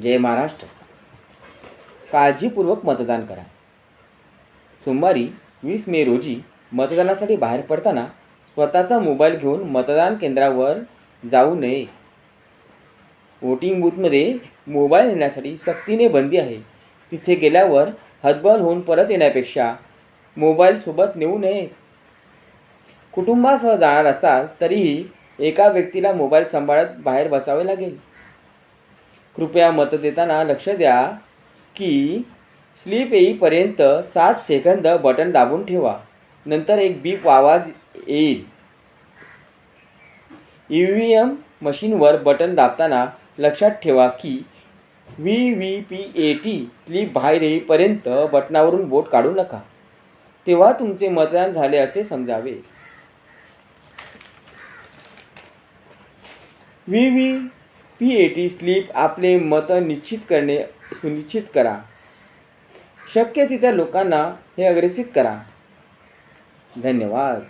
जय महाराष्ट्र. काळजीपूर्वक मतदान करा. सोमवारी वीस मे रोजी मतदानासाठी बाहेर पडताना स्वतःचा मोबाईल घेऊन मतदान केंद्रावर जाऊ नये. वोटिंग बूथमध्ये मोबाईल नेण्यासाठी सक्तीने बंदी आहे. तिथे गेल्यावर हतबल होऊन परत येण्यापेक्षा मोबाईलसोबत नेऊ नये. कुटुंबासह जाणार असाल तरीही एका व्यक्तीला मोबाईल सांभाळत बाहेर बसावे लागेल. कृपया मत देताना लक्ष द्या की स्लीप येईपर्यंत सात सेकंद बटन दाबून ठेवा. नंतर एक बीप आवाज येईल. ई व्ही एम मशीनवर बटन दाबताना लक्षात ठेवा की V V P A T slip बाहेर येईपर्यंत बटनावरून बोट काढू नका. तेव्हा तुमचे मतदान झाले असे समजावे. V V P A T slip आपले मतं निश्चित करणे सुनिश्चित करा. शक्य तिथल्या लोकांना हे अग्रेसित करा. धन्यवाद.